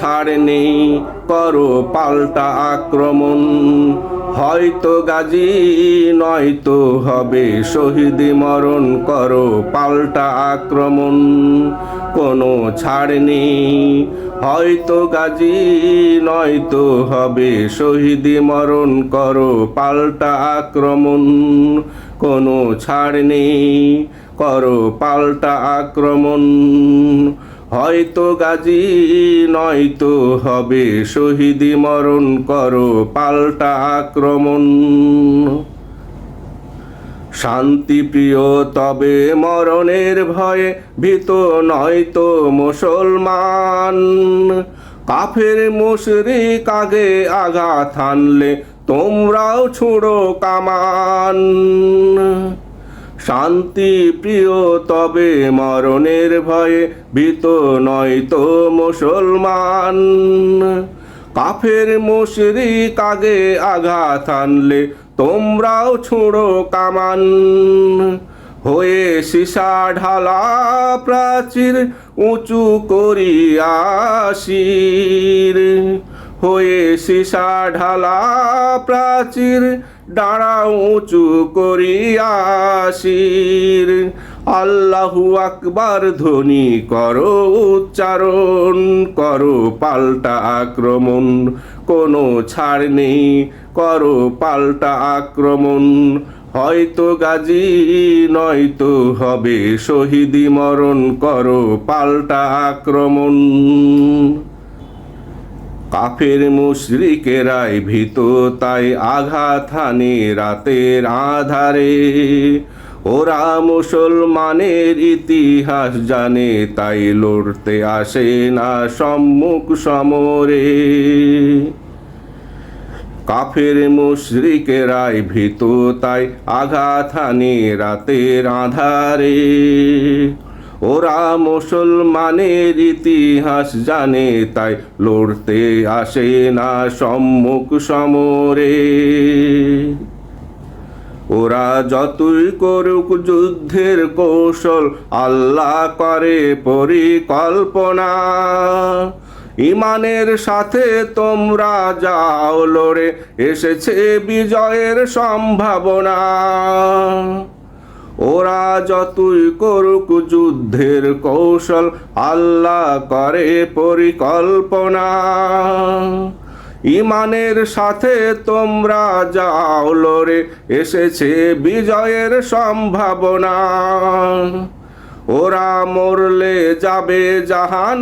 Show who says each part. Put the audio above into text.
Speaker 1: ছাড় নেই, করো পাল্টা আক্রমণ। হয়তো গাজী, নয়তো হবে শহীদ মরণ, করো পাল্টা আক্রমণ। কোনো ছাড় নেই, হয়তো গাজী, নয়তো হবে শহীদ মরণ, করো পাল্টা আক্রমণ। কোনো ছাড় নেই, করো পাল্টা আক্রমণ। হয়তো গাজী, নয়তো হবে শহীদ, মরণ করো পাল্টা আক্রমণ। শান্তি প্রিয়, তবে মরণের ভয়ে ভীত নয়তো মুসলমান। কাফের মুশরিক আগে আঘাত হানলে তোমরাও ছুড়ো কামান। শান্তি প্রিয়, তবে মরণের ভয়ে ভীত নয় তো মুসলমান। কাফের মুশরিক আগে আঘাত আনলে তোমরাও ছুঁড়ো কামান। হয়ে সীসা ঢালা প্রাচীর উঁচু করিয়াশির হয়ে সীসা ঢালা প্রাচীর ডাঁড়া উঁচু করিয়াশির আল্লাহু আকবার, ধ্বনি করো, উচ্চারণ করো, পাল্টা আক্রমণ। কোনো ছাড় নেই, করো পাল্টা আক্রমণ। হয়তো গাজী, নয়তো হবে শহীদি মরণ, করো পাল্টা আক্রমণ। কাফের মুশরিকেরাই ভীত, তাই আঘাত হানে রাতের আধারে। ওরা মুসলমানের ইতিহাস জানে, তাই লড়তে আসে না সম্মুখ সমরে। কাফের মুশরিকেরাই ভীত, তাই আঘাত হানে রাতের আধারে। ওরা মুসলমানের ইতিহাস জানে, তাই লড়তে আসে না সম্মুখ সমরে। ওরা যতই করুক যুদ্ধের কৌশল, আল্লাহ করে পরিকল্পনা। ইমানের সাথে তোমরা যাও, লড়ে এসেছে বিজয়ের সম্ভাবনা। ওরা যতই করুক যুদ্ধের কৌশল, আল্লাহ করে পরিকল্পনা। ইমানের সাথে তোমরা যাও লড়ে, এসেছে বিজয়ের সম্ভাবনা। ওরা মরলে যাবে জাহান